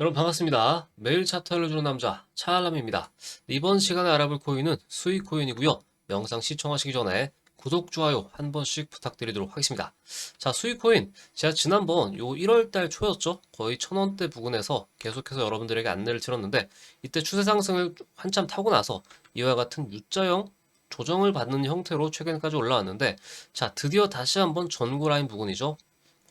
여러분 반갑습니다. 매일 차트를 주는 남자 차알람입니다. 이번 시간에 알아볼 코인은 수익 코인이고요. 영상 시청하시기 전에 구독, 좋아요 한 번씩 부탁드리도록 하겠습니다. 자, 수익 코인. 제가 지난번 요 1월 달 초였죠? 거의 천 원대 부근에서 계속해서 여러분들에게 안내를 드렸는데 이때 추세 상승을 한참 타고 나서 이와 같은 U자형 조정을 받는 형태로 최근까지 올라왔는데 자, 드디어 다시 한번 전구 라인 부근이죠.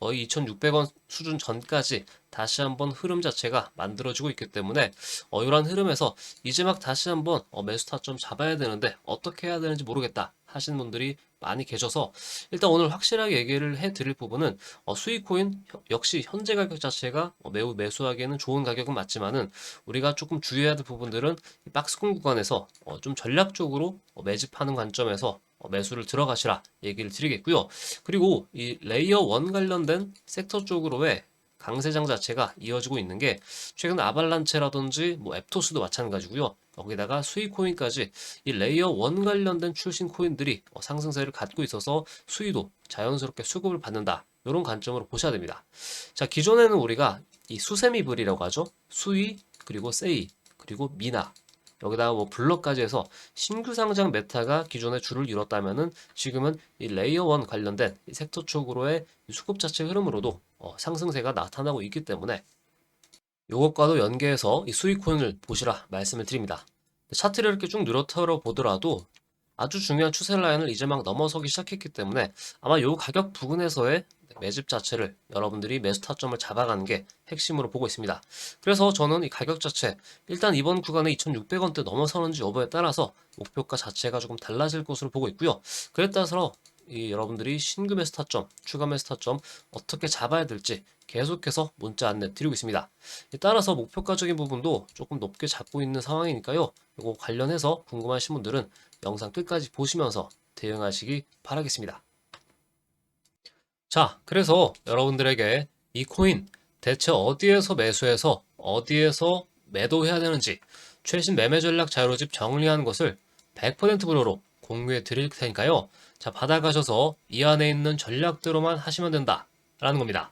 거의 2,600원 수준 전까지 다시 한번 흐름 자체가 만들어지고 있기 때문에 어, 이러한 흐름에서 이제 막 다시 한번 어, 매수 타점 잡아야 되는데 어떻게 해야 되는지 모르겠다 하시는 분들이 많이 계셔서 일단 오늘 확실하게 얘기를 해드릴 부분은 어, 수익 코인 혀- 역시 현재 가격 자체가 어, 매우 매수하기에는 좋은 가격은 맞지만은 우리가 조금 주의해야 될 부분들은 이 박스권 구간에서 어, 좀 전략적으로 어, 매집하는 관점에서 어, 매수를 들어가시라 얘기를 드리겠고요. 그리고 이 레이어 1 관련된 섹터 쪽으로의 강세장 자체가 이어지고 있는 게 최근 아발란체라든지 뭐 앱토스도 마찬가지고요. 거기다가 수익 코인까지 이 레이어 1 관련된 출신 코인들이 어, 상승세를 갖고 있어서 수위도 자연스럽게 수급을 받는다. 이런 관점으로 보셔야 됩니다. 자, 기존에는 우리가 이 수세미블이라고 하죠. 수위 그리고 세이 그리고 미나 여기다가 뭐 블럭까지 해서 신규 상장 메타가 기존에 줄을 이뤘다면은 지금은 이 레이어 1 관련된 이 섹터 쪽으로의 이 수급 자체 흐름으로도 어, 상승세가 나타나고 있기 때문에 이것과도 연계해서 이 수익 코인을 보시라 말씀을 드립니다. 차트를 이렇게 쭉 늘어털어 보더라도 아주 중요한 추세 라인을 이제 막 넘어서기 시작했기 때문에 아마 요 가격 부근에서의 매집 자체를 여러분들이 매수 타점을 잡아가는 게 핵심으로 보고 있습니다. 그래서 저는 이 가격 자체 일단 이번 구간에 2,600원대 넘어서는지 여부에 따라서 목표가 자체가 조금 달라질 것으로 보고 있고요. 그에 따라서 이 여러분들이 신규 매수 타점, 추가 매수 타점 어떻게 잡아야 될지 계속해서 문자 안내 드리고 있습니다. 따라서 목표가적인 부분도 조금 높게 잡고 있는 상황이니까요. 이거 관련해서 궁금하신 분들은 영상 끝까지 보시면서 대응하시기 바라겠습니다. 자, 그래서 여러분들에게 이 코인 대체 어디에서 매수해서 어디에서 매도해야 되는지 최신 매매 전략 자료집 정리한 것을 100% 무료로 공유해 드릴 테니까요. 자, 받아가셔서 이 안에 있는 전략대로만 하시면 된다. 라는 겁니다.